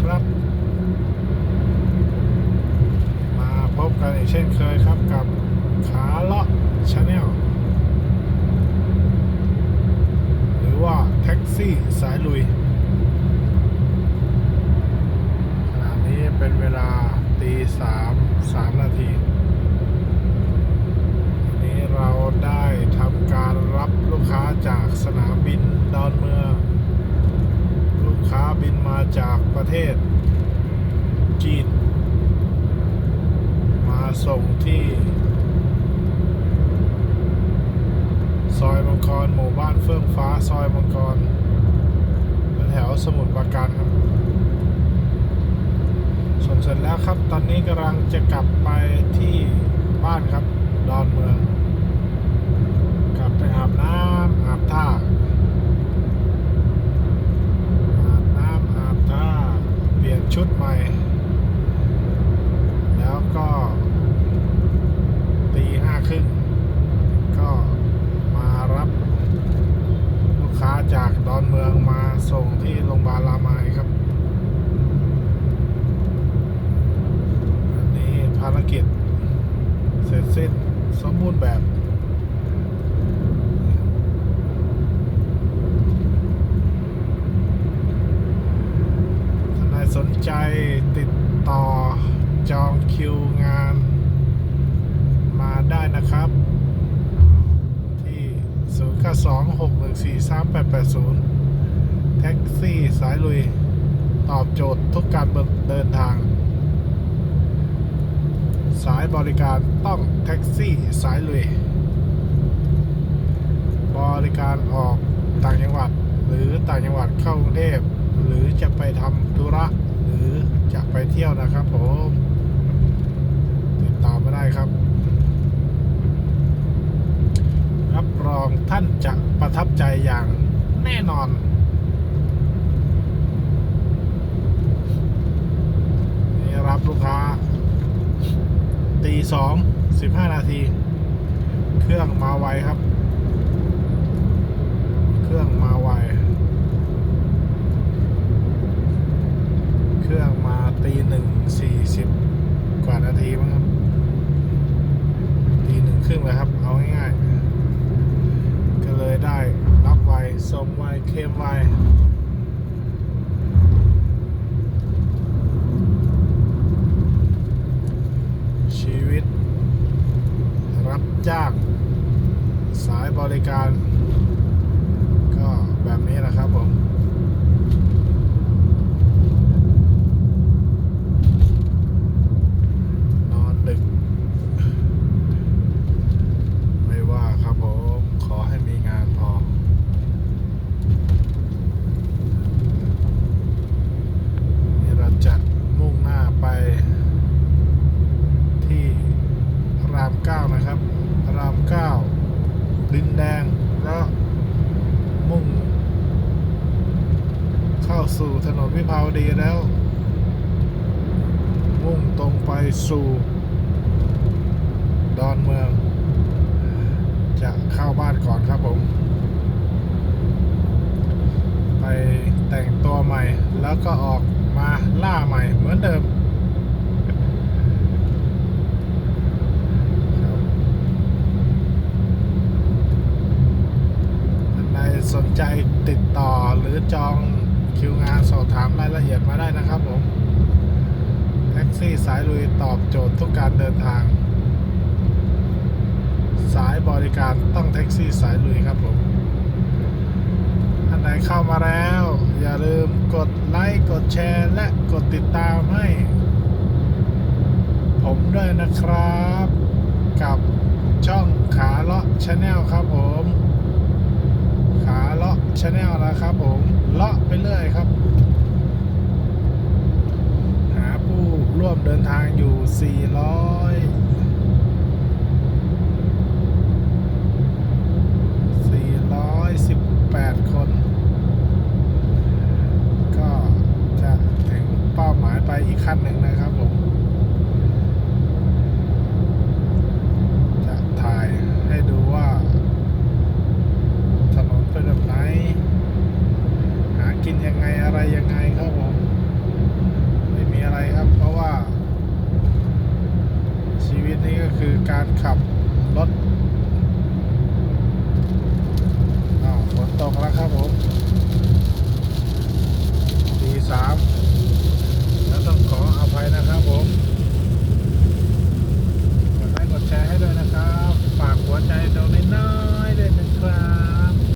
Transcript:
ครับ มาพบกันอีกเช่นเคยครับกับขาเลาะชาแนลหรือว่าแท็กซี่สายลุย ขณะนี้เป็นเวลาตีสามสามนาทีนี้เราได้ทำการรับลูกค้าจากสนามบินดอนเมือง ค้าบินมาจากประเทศ จีน มาส่งที่ ซอยมังกรหมู่บ้านเฟื่องฟ้าซอยมังกรแถวสมุทรปราการครับ ส่วนเสร็จแล้วครับ ตอนนี้กำลังจะกลับไปที่บ้านครับ ดอนเมือง กลับไปอาบน้ำอาบท่า อาบน้ำอาบท่า เปลี่ยนชุดใหม่ วก็ตีห้าครึ่งก็มารับลูกค้าจากดอนเมืองมาส่งที่โรงพยาบาลรามายครับ อันนี้ภารกิจเสร็จสิ้นสมบูรณ์แบบ ท่านใดสนใจติดต่อ จองคิวงานมาได้นะครับ ที่ 0 9 2 6 1 4 3 8 8 0 แท็กซี่สายลุย ตอบโจทย์ทุกการเดินทาง สายบริการต้องแท็กซี่สายลุย บริการออกต่างจังหวัดหรือต่างจังหวัดเข้ากรุงเทพหรือจะไปทำธุระ หรือจะไปเที่ยวนะครับผม ได้ครับ รับรองท่านจะประทับใจอย่างแน่นอนนี่รับลูกค้า ตีสองสิบห้านาที เครื่องมาไวครับ เครื่องมาไว เครื่องมาตีหนึ่งสี่สิบกว่านาทีมั้งครับ ตีหนึ่ งเลยครับ เอาง่ายๆ ก็เลยได้รับไวส่งไวเคลมไวชีวิต รับจ้างสายบริการ ก็แบบนี้แหละครับผม นอนดึก ไม่ว่าครับผม ขอให้มีงานพอ นี่เราจะมุ่งหน้าไป ที่พระรามเก้านะครับ พระรามเก้า ดินแดงแล้วมุ่ง เข้าสู่ถนนวิภาวดีแล้ว มุ่งตรงไปสู่ ดอนเมือง จะเข้าบ้านก่อนครับผม ไปแต่งตัวใหม่แล้วก็ออกมาล่าใหม่เหมือนเดิม ครับท่านใดสนใจติดต่อ หรือจองคิวงานสอบถามรายละเอียดมาได้นะครับผม แท็กซี่สายลุยตอบโจทย์ทุกการเดินทาง สายบริการต้องแท็กซี่สายลุยครับผมท่านใดเข้ามาแล้ว อย่าลืมกดไลค์กดแชร์ และกดติดตามให้ ผมด้วยนะครับ กับช่องขาเลาะชาแนลครับผม ขาเลาะชาแนลนะครับผมเลาะไปเรื่อยครับ หาผู้ร่วมเดินทางอยู่ 400 418 คน ก็จะถึงเป้าหมายไปอีกขั้นหนึ่งนะครับผม จะถ่ายให้ดูว่า ถนนเป็นแบบไหน หากินยังไงอะไรยังไงครับ นี้ก็คือการขับรถอ้าวฝนตกแล้วครับผมทีสาม